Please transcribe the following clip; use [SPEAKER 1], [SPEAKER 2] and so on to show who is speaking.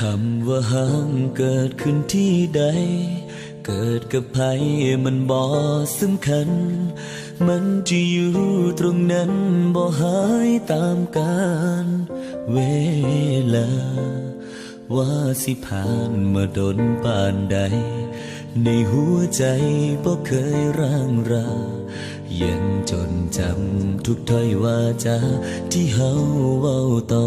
[SPEAKER 1] คำว่าห้างเกิดขึ้นที่ใด เกิดกับใครมันบ่สำคัญ มันจะอยู่ตรงนั้นบ่หายตามกาลเวลา ว่าสิผ่านมาดนปานใด ในหัวใจบ่เคยร่างรายังจนจำทุกถ้อยว่าจาที่เฮาเว้าต่อ